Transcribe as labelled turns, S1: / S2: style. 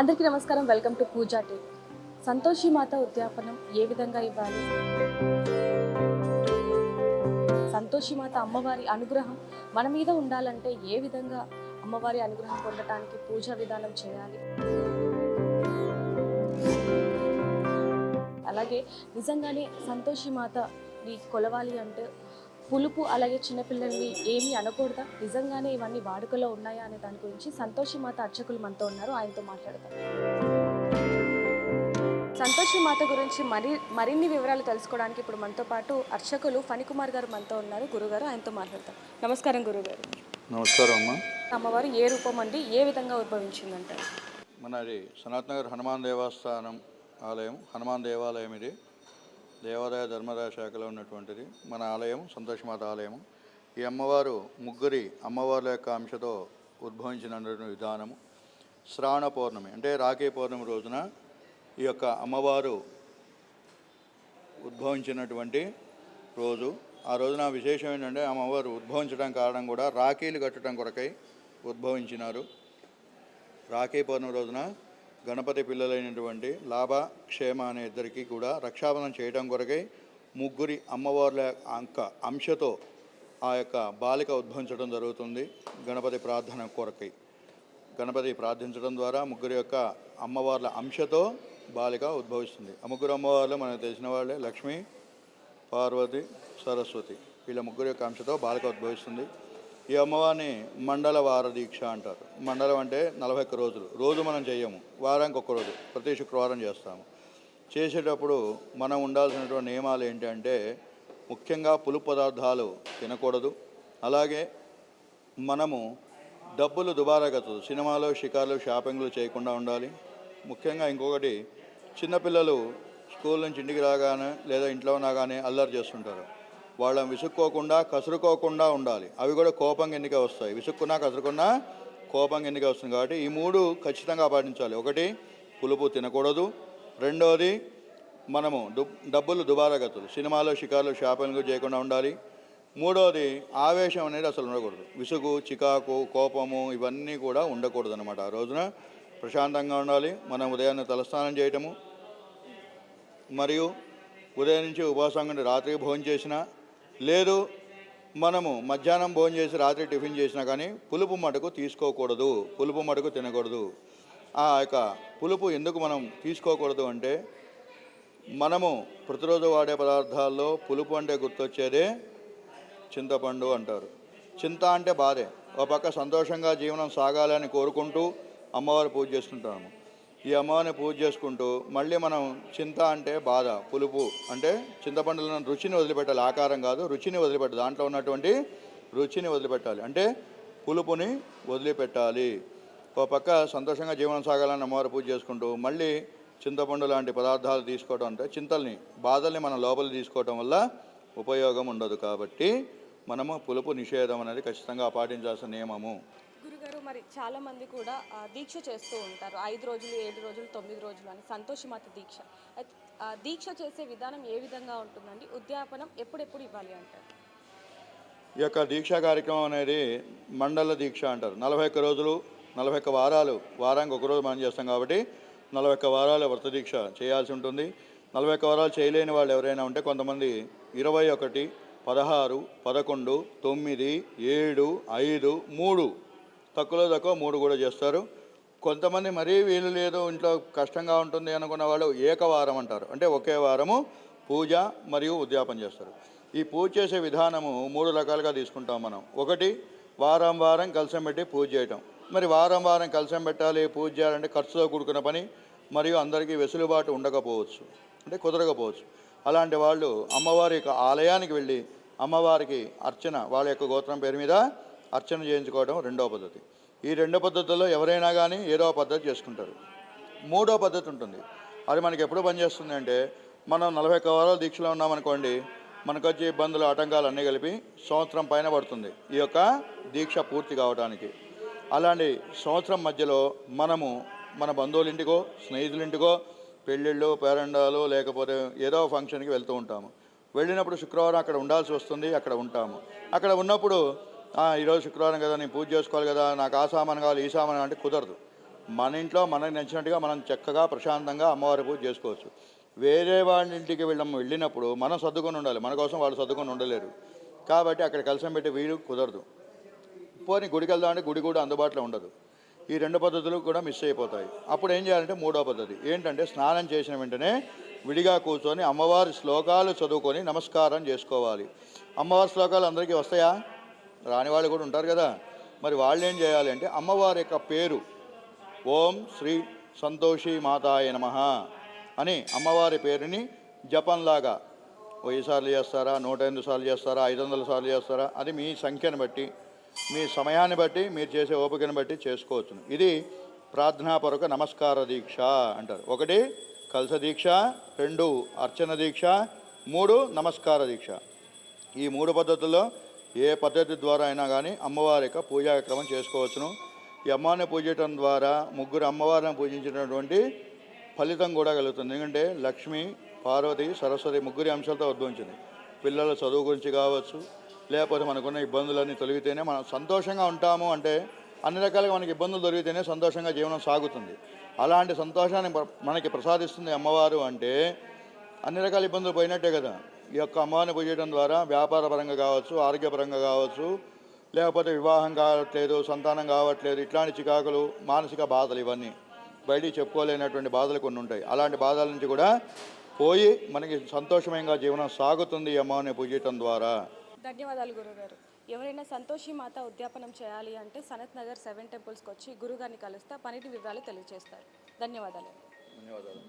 S1: అందరికీ నమస్కారం. Welcome to Pooja T Santoshi Mata ఉద్యాపనం ఏ విధంగా ఇవ్వాలి? సంతోషి మాత అమ్మవారి అనుగ్రహం మన మీద ఉండాలంటే ఏ విధంగా అమ్మవారి అనుగ్రహం పొందటానికి పూజా విధానం చేయాలి? అలాగే నిజంగానే సంతోషి మాతని కొలవాలి అంటే పులుపు అలాగే చిన్నపిల్లల్ని ఏమీ అనకూడదా? నిజంగానే ఇవన్నీ వాడుకలో ఉన్నాయా అనే దాని గురించి సంతోషి మాత అర్చకులు మనతో ఉన్నారు. ఆయనతో మాట్లాడతాం సంతోషి మాత గురించి మరి మరిన్ని వివరాలు తెలుసుకోవడానికి ఇప్పుడు మనతో పాటు అర్చకులు ఫణికుమార్ గారు మనతో ఉన్నారు. గురుగారు ఆయనతో మాట్లాడతాం నమస్కారం గురుగారు.
S2: నమస్కారం అమ్మ.
S1: అమ్మవారు ఏ రూపం అండి? ఏ విధంగా ఉద్భవించిందంటారు?
S2: మనది సనాతనగర్ హనుమాన్ దేవస్థానం ఆలయం. హనుమాన్ దేవాలయం ఇది. దేవాదాయ ధర్మదాయ శాఖలో ఉన్నటువంటిది. మన ఆలయం సంతోషమాత ఆలయం ఈ అమ్మవారు ముగ్గురి అమ్మవార్ల యొక్క అంశతో ఉద్భవించినటువంటి విధానము. శ్రావణ పౌర్ణమి అంటే రాఖీ పౌర్ణమి రోజున ఈ యొక్క అమ్మవారు ఉద్భవించినటువంటి రోజు. ఆ రోజున విశేషం ఏంటంటే అమ్మవారు ఉద్భవించడం కారణం కూడా రాఖీలు కట్టడం కొరకై ఉద్భవించినారు. రాఖీ పౌర్ణమి రోజున గణపతి పిల్లలైనటువంటి లాభ క్షేమ అనే ఇద్దరికి కూడా రక్షాబంధం చేయడం కొరకై ముగ్గురి అమ్మవార్ల అంక అంశతో ఆ యొక్క బాలిక ఉద్భవించడం జరుగుతుంది. గణపతి ప్రార్థన కొరకై. గణపతి ప్రార్థించడం ద్వారా ముగ్గురి యొక్క అమ్మవార్ల అంశతో బాలిక ఉద్భవిస్తుంది. ఆ ముగ్గురు అమ్మవార్లు మనకు తెలిసిన వాళ్ళే లక్ష్మి పార్వతి సరస్వతి. వీళ్ళ ముగ్గురు యొక్క అంశతో బాలిక ఉద్భవిస్తుంది. ఈ అమ్మవారిని మండల వార దీక్ష అంటారు. మండలం అంటే నలభై ఒక్క రోజులు. రోజు మనం చేయము వారానికి ఒక్క రోజు. ప్రతి శుక్రవారం చేస్తాము. చేసేటప్పుడు మనం ఉండాల్సినటువంటి నియమాలు ఏంటంటే ముఖ్యంగా పులుపు పదార్థాలు తినకూడదు. అలాగే మనము డబ్బులు దుబారాగతదు సినిమాలు షికార్లు షాపింగ్లు చేయకుండా ఉండాలి. ముఖ్యంగా ఇంకొకటి చిన్నపిల్లలు స్కూల్ నుంచి ఇంటికి రాగానే లేదా ఇంట్లో ఉన్నాగానే అల్లరి చేస్తుంటారు. వాళ్ళని విసుక్కోకుండా కసురుకోకుండా ఉండాలి. అవి కూడా కోపంగా ఎన్నిక వస్తాయి. విసుక్కున్నా కసురుకున్నా కోపంగా ఎన్నిక వస్తుంది కాబట్టి ఈ మూడు ఖచ్చితంగా పాటించాలి. ఒకటి పులుపు తినకూడదు. రెండవది మనము డబ్బులు దుబారాగతులు. సినిమాలో షికార్లు షాపింగ్లు చేయకుండా ఉండాలి. మూడవది ఆవేశం అనేది అసలు ఉండకూడదు. విసుగు చికాకు కోపము ఇవన్నీ కూడా ఉండకూడదు అనమాట ఆ రోజున. ప్రశాంతంగా ఉండాలి. మనం ఉదయాన్నే తలస్నానం చేయటము. మరియు ఉదయం నుంచి ఉపవాసం రాత్రి భోజనం చేసినా లేదు మనము మధ్యాహ్నం భోజనం చేసి రాత్రి టిఫిన్ చేసినా కానీ పులుపు మటుకు తీసుకోకూడదు పులుపు మటుకు తినకూడదు. ఆ యొక్క పులుపు ఎందుకు మనం తీసుకోకూడదు అంటే మనము ప్రతిరోజు వాడే పదార్థాల్లో పులుపు అంటే గుర్తొచ్చేదే చింతపండు అంటారు. చింత అంటే బాధే. ఒక పక్క సంతోషంగా జీవనం సాగాలని కోరుకుంటూ అమ్మవారి పూజ చేసుకుంటాము ఈ అమ్మవారిని పూజ చేసుకుంటూ మళ్ళీ మనం చింత అంటే బాధ పులుపు అంటే చింతపండులో రుచిని వదిలిపెట్టాలి. ఆకారం కాదు రుచిని వదిలిపెట్టాలి. దాంట్లో ఉన్నటువంటి రుచిని వదిలిపెట్టాలి. అంటే పులుపుని వదిలిపెట్టాలి. ఒక పక్క సంతోషంగా జీవనం సాగాలని అమ్మవారి పూజ చేసుకుంటూ మళ్ళీ చింతపండు లాంటి పదార్థాలు తీసుకోవడం అంటే చింతల్ని బాధల్ని మనం లోపల తీసుకోవడం వల్ల ఉపయోగం ఉండదు. కాబట్టి మనము పులుపు నిషేధం అనేది ఖచ్చితంగా పాటించాల్సిన నియమము.
S1: గురుగారు మరి చాలా మంది కూడా దీక్ష చేస్తూ ఉంటారు. ఐదు రోజులు ఏడు రోజులు తొమ్మిది రోజులు అని సంతోషమాత దీక్ష. ఆ, దీక్ష చేసే విధానం ఏ విధంగా ఉంటుందండి? ఉద్యాపనం ఎప్పుడెప్పుడు ఇవ్వాలి అంటారు?
S2: ఈ యొక్క దీక్షా కార్యక్రమం అనేది మండల దీక్ష అంటారు. నలభై ఒక్క రోజులు నలభై ఒక్క వారాలు వారానికి ఒక రోజు మనం చేస్తాం కాబట్టి నలభై ఒక్క వారాలు వ్రత దీక్ష చేయాల్సి ఉంటుంది. నలభై ఒక్క వారాలు చేయలేని వాళ్ళు ఎవరైనా ఉంటే కొంతమంది ఇరవై ఒకటి పదహారు పదకొండు తొమ్మిది ఏడు ఐదు మూడు తక్కువలో తక్కువ మూడు కూడా చేస్తారు. కొంతమంది మరీ వీలు లేదు ఇంట్లో కష్టంగా ఉంటుంది అనుకున్న వాళ్ళు ఏకవారం అంటారు. అంటే ఒకే వారము పూజ మరియు ఉద్యాపన చేస్తారు. ఈ పూజ చేసే విధానము మూడు రకాలుగా తీసుకుంటాం మనం. ఒకటి వారం వారం కలసం పెట్టి పూజ చేయటం. మరి వారం వారం కలసం పెట్టాలి పూజ చేయాలంటే ఖర్చుతో కూడుకున్న పని మరియు అందరికీ వెసులుబాటు ఉండకపోవచ్చు. అంటే కుదరకపోవచ్చు. అలాంటి వాళ్ళు అమ్మవారి యొక్క ఆలయానికి వెళ్ళి అమ్మవారికి అర్చన వాళ్ళ యొక్క గోత్రం పేరు మీద అర్చన చేయించుకోవడం రెండవ పద్ధతి. ఈ రెండో పద్ధతుల్లో ఎవరైనా కానీ ఏదో పద్ధతి చేసుకుంటారు. మూడో పద్ధతి ఉంటుంది. అది మనకి ఎప్పుడు పనిచేస్తుంది అంటే మనం నలభై ఒక్క వారాలు దీక్షలో ఉన్నామనుకోండి మనకు వచ్చే ఇబ్బందులు ఆటంకాలు అన్నీ కలిపి సంవత్సరం పైన పడుతుంది. ఈ యొక్క దీక్ష పూర్తి కావడానికి అలాంటి సంవత్సరం మధ్యలో మనము మన బంధువులింటికో స్నేహితులింటికో స్నేహితుల ఇంటికో పెళ్ళిళ్ళు పేరండాలు లేకపోతే ఏదో ఫంక్షన్కి వెళ్తూ ఉంటాము. వెళ్ళినప్పుడు శుక్రవారం అక్కడ ఉండాల్సి వస్తుంది అక్కడ ఉంటాము. అక్కడ ఉన్నప్పుడు ఈరోజు శుక్రవారం కదా నేను పూజ చేసుకోవాలి కదా నాకు ఆ సామాన్ కావాలి ఈ సామాన్ అంటే కుదరదు. మన ఇంట్లో మనకు నచ్చినట్టుగా మనం చక్కగా ప్రశాంతంగా అమ్మవారి పూజ చేసుకోవచ్చు. వేరే వాళ్ళ ఇంటికి వెళ్ళం వెళ్ళినప్పుడు మనం సర్దుకొని ఉండాలి. మన కోసం వాళ్ళు సర్దుకొని ఉండలేరు. కాబట్టి అక్కడ కలిసం పెట్టే వీలు కుదరదు. పోనీ గుడికి వెళ్దామంటే గుడి కూడా అందుబాటులో ఉండదు. ఈ రెండు పద్ధతులు కూడా మిస్ అయిపోతాయి. అప్పుడు ఏం చేయాలంటే మూడో పద్ధతి. ఏంటంటే స్నానం చేసిన వెంటనే విడిగా కూర్చొని అమ్మవారి శ్లోకాలు చదువుకొని నమస్కారం చేసుకోవాలి. అమ్మవారి శ్లోకాలు అందరికీ వస్తాయా? రాని వాళ్ళు కూడా ఉంటారు కదా. మరి వాళ్ళు ఏం చేయాలి అంటే అమ్మవారి యొక్క పేరు ఓం శ్రీ సంతోషి మాతాయ నమ అని అమ్మవారి పేరుని జపంలాగా వెయ్యి సార్లు చేస్తారా నూట ఎనిమిది సార్లు చేస్తారా ఐదు వందల సార్లు చేస్తారా అది మీ సంఖ్యను బట్టి మీ సమయాన్ని బట్టి మీరు చేసే ఓపికను బట్టి చేసుకోవచ్చు. ఇది ప్రార్థనాపరక నమస్కార దీక్ష అంటారు. ఒకటి కలస దీక్ష రెండు అర్చన దీక్ష మూడు నమస్కార దీక్ష. ఈ మూడు పద్ధతుల్లో ఏ పద్ధతి ద్వారా అయినా కానీ అమ్మవారి యొక్క పూజాక్రమం చేసుకోవచ్చును. ఈ అమ్మవారిని పూజించడం ద్వారా ముగ్గురు అమ్మవారిని పూజించినటువంటి ఫలితం కూడా కలుగుతుంది. ఎందుకంటే లక్ష్మి పార్వతి సరస్వతి ముగ్గురి అంశాలతో ఉద్భవించింది. పిల్లల చదువు గురించి కావచ్చు లేకపోతే మనకున్న ఇబ్బందులన్నీ తొలగితేనే మనం సంతోషంగా ఉంటాము అంటే అన్ని రకాలుగా మనకి ఇబ్బందులు దొరికితేనే సంతోషంగా జీవనం సాగుతుంది. అలాంటి సంతోషాన్ని మనకి ప్రసాదిస్తుంది అమ్మవారు అంటే అన్ని రకాల ఇబ్బందులు పోయినట్టే కదా. ఈ యొక్క అమ్మవారిని పూజ ద్వారా వ్యాపార పరంగా కావచ్చు ఆరోగ్యపరంగా కావచ్చు లేకపోతే వివాహం కావట్లేదు సంతానం కావట్లేదు ఇట్లాంటి చికాకులు మానసిక బాధలు ఇవన్నీ బయటికి చెప్పుకోలేనటువంటి బాధలు కొన్ని ఉంటాయి. అలాంటి బాధల నుంచి కూడా పోయి మనకి సంతోషమయంగా జీవనం సాగుతుంది ఈ అమ్మవారిని పూజించడం ద్వారా.
S1: ధన్యవాదాలు గురుగారు. ఎవరైనా సంతోషి మాత ఉద్యాపనం చేయాలి అంటే సనత్ నగర్ సెవెన్ టెంపుల్స్కి వచ్చి గురుగారిని కలిస్తే పనిటి వివరాలు తెలియజేస్తారు. ధన్యవాదాలు.
S2: ధన్యవాదాలు.